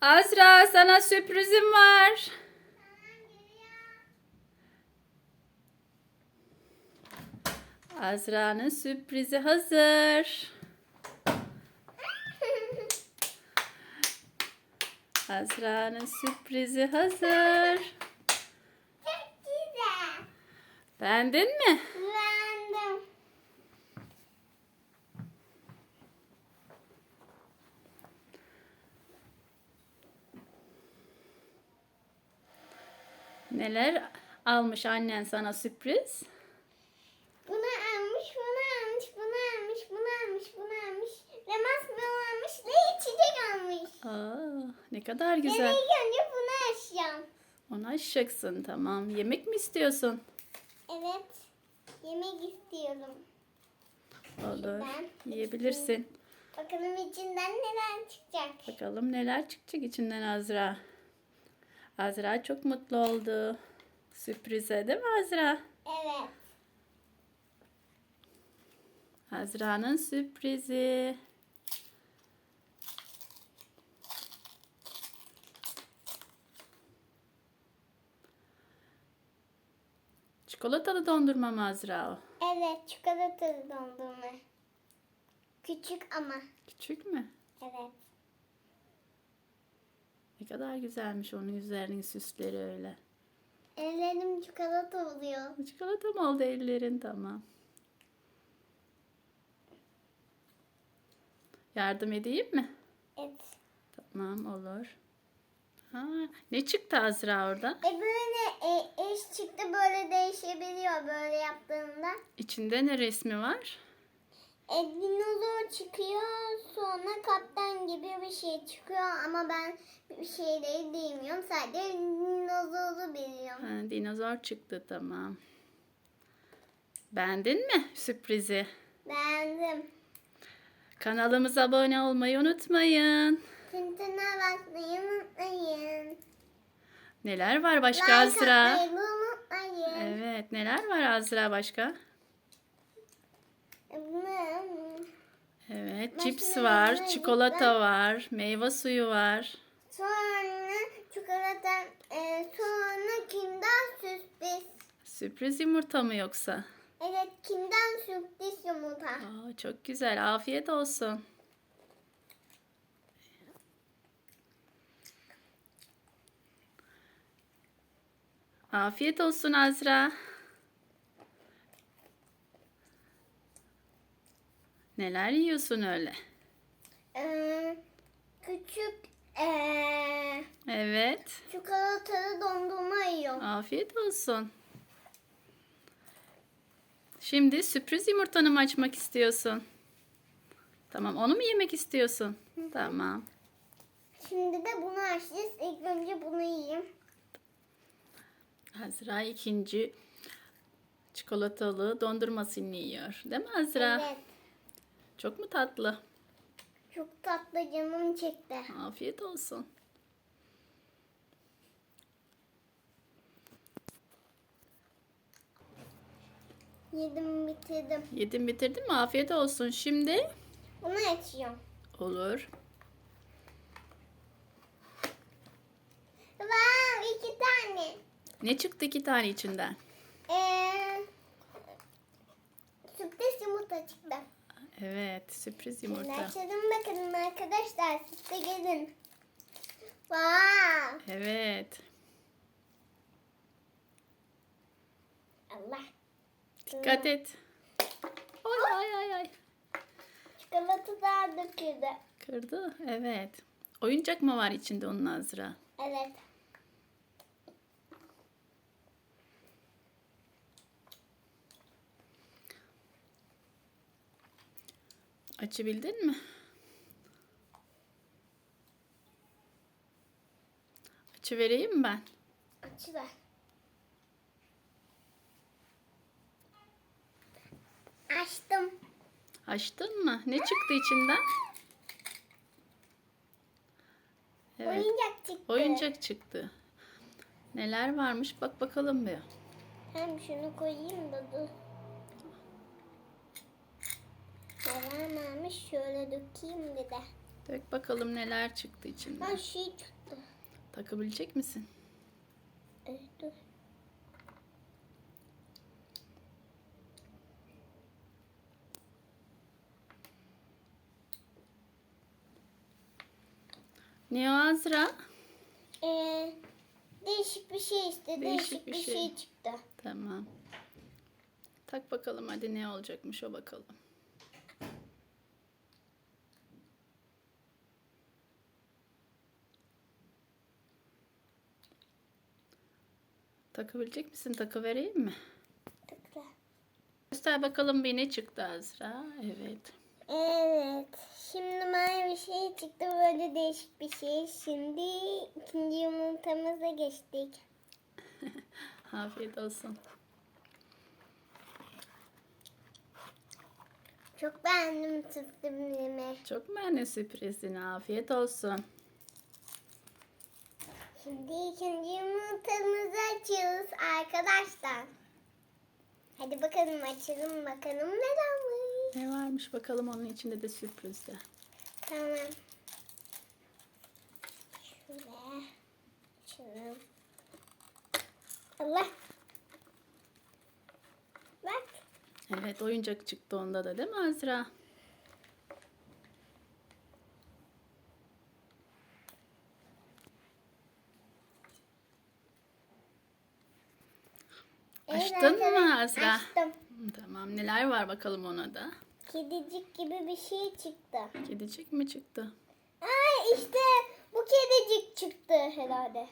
Azra sana sürprizim var. Azra'nın sürprizi hazır. Azra'nın sürprizi hazır. Çok güzel. Beğendin mi? Beğendim. Neler almış annen sana sürpriz? Bunu almış, bunu almış, bunu almış, bunu almış, bunu almış. Ve masmalı almış ve içecek almış. Aa, ne kadar Ben güzel. ilk önce bunu açacağım. Onu açacaksın tamam. Yemek mi istiyorsun? Evet. Yemek istiyorum. Olur. Ben- Yiyebilirsin. Bakalım içinden neler çıkacak. Bakalım neler çıkacak içinden Azra. Azra çok mutlu oldu. Sürprize değil mi Azra? Evet. Azra'nın sürprizi. Çikolatalı dondurma mı Azra o? Evet, çikolatalı dondurma. Küçük ama. Küçük mü? Evet. Ne kadar güzelmiş onun üzerinin süsleri öyle. Ellerim çikolata oluyor. Çikolata mı oldu ellerin? Tamam. Yardım edeyim mi? Evet. Tamam olur. Ha, ne çıktı Azra orada? E böyle e, eş çıktı böyle değişebiliyor böyle yaptığında. İçinde ne resmi var? E, dinozor çıkıyor sonra kaptan gibi bir şey çıkıyor ama ben bir şeyleri bilmiyorum sadece dinozoru biliyorum. Ha, dinozor çıktı tamam. Beğendin mi sürprizi? Beğendim. Kanalımıza abone olmayı unutmayın. Tintine basmayı unutmayın. Neler var başka Like Azra? atmayı unutmayın. Evet neler var Azra başka? E, bunu- Evet Başka cips var, çikolata var, meyve suyu var. Sonra çikolata, e, sonra kimden sürpriz. Sürpriz yumurta mı yoksa? Evet kimden sürpriz yumurta. Aa, çok güzel. Afiyet olsun. Afiyet olsun Azra. Neler yiyorsun öyle? Ee, küçük e, Evet. çikolatalı dondurma yiyorum. Afiyet olsun. Şimdi sürpriz yumurtanı mı açmak istiyorsun? Tamam, onu mu yemek istiyorsun? Tamam. Şimdi de bunu açacağız. İlk önce bunu yiyeyim. Azra ikinci çikolatalı dondurmasını yiyor. Değil mi Azra? Evet. Çok mu tatlı? Çok tatlı canım çekti. Afiyet olsun. Yedim bitirdim. Yedin bitirdin mi? Afiyet olsun. Şimdi Bunu açıyorum. olur. Wow iki tane. Ne çıktı iki tane içinden? Ee, sürpriz yumurta çıktı. Evet, sürpriz yumurta. açalım bakalım arkadaşlar. Siz de gelin. Wow. Evet. Allah. Dikkat et. Ay ay ay ay. Çikolata daha döküldü. Kırdı. Evet. Oyuncak mı var içinde onun Azra? Evet. Açabildin mi? Açıvereyim mi ben? Açıver. Açtım. Açtın mı? Ne çıktı içinden? Evet. Oyuncak çıktı. Oyuncak çıktı. Neler varmış bak bakalım bir. Hem şunu koyayım da dur. Varmış şöyle dökeyim bir de. Dök bakalım neler çıktı Ben içinden. şey çıktı. Takabilecek misin? Evet dur. Ne o Azra? Ee, değişik bir şey işte. Değişik, bir, şey. çıktı. Tamam. Tak bakalım hadi ne olacakmış o bakalım. Takabilecek misin? Takı vereyim mi? Tıkla. Göster bakalım bir ne çıktı Azra. Evet. Evet. Şimdi bana bir şey çıktı. Böyle değişik bir şey. Şimdi ikinci yumurtamıza geçtik. Afiyet olsun. Çok beğendim sürprizimi. Çok beğendin sürprizini. Afiyet olsun. Şimdi ikinci açıyoruz arkadaşlar. Hadi bakalım açalım bakalım ne varmış. Ne varmış bakalım onun içinde de sürprizde. Tamam. Şöyle açalım. Allah. Bak. Evet oyuncak çıktı onda da değil mi Azra? Evet Açtın mı arkadaşlar, Azra? Açtım. Tamam neler var bakalım ona da. Kedicik gibi bir şey çıktı. Kedicik mi çıktı? Ay işte bu kedicik çıktı herhalde.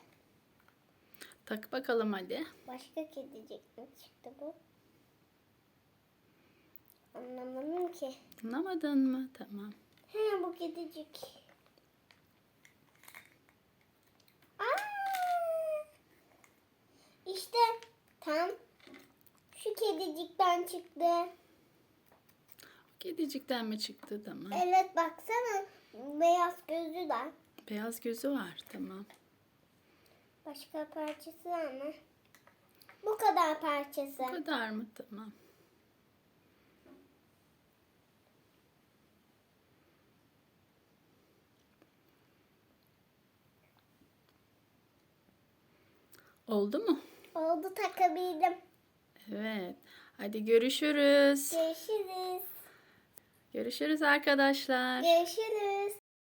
Tak bakalım hadi. Başka kedicik mi çıktı bu? Anlamadım ki. Anlamadın mı? Tamam. He bu kedicik. Aa! İşte tam kedicikten çıktı. Kedicikten mi çıktı? Tamam. Evet baksana beyaz gözü de. Beyaz gözü var. Tamam. Başka parçası var mı? Bu kadar parçası. Bu kadar mı? Tamam. Oldu mu? Oldu takabildim. Evet. Hadi görüşürüz. Görüşürüz. Görüşürüz arkadaşlar. Görüşürüz.